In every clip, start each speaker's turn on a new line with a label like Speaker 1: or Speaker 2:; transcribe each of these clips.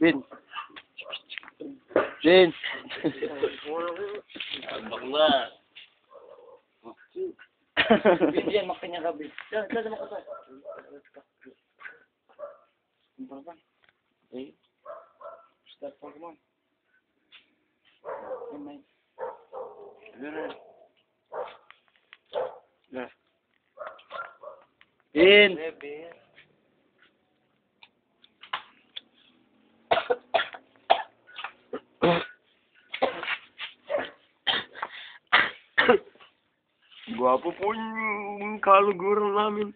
Speaker 1: Bin. Bin.
Speaker 2: Bakla.
Speaker 3: Bin, yan, makanya ka, Bin. Diyan, diyan, diyan, diyan. Bang,
Speaker 1: Eh,
Speaker 3: start Pokemon. Yan, may.
Speaker 1: na. Bin.
Speaker 2: Gwapo po yung kaluguran namin.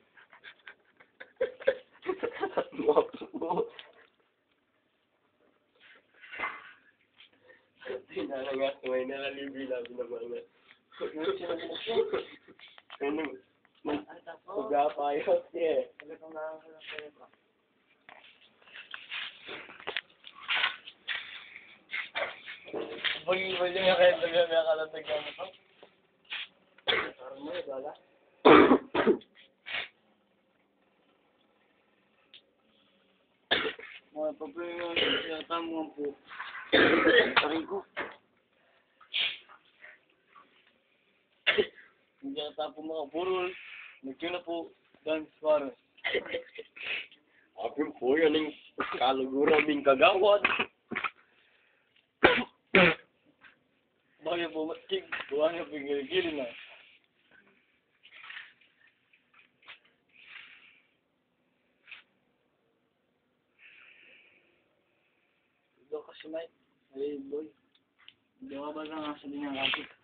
Speaker 2: Gwapo po. Tinalaga, may nalalibi namin na mga. Ano? Pagkapayos niya eh.
Speaker 3: Bagi-bagi nga kayo, taga may akalatag ka mo. Parang mo, bala. Mga problema yung sinatamuhan po. Aray ko. Hindi na tapo mga burol. Nagyo na po. Dance para.
Speaker 2: Apin po yan yung kaluguran ming kagawad.
Speaker 3: Matig. Buwan yung gilid na. Ito kasi may. Ay, boy. Hindi ka ba na nga sa linyang kapit?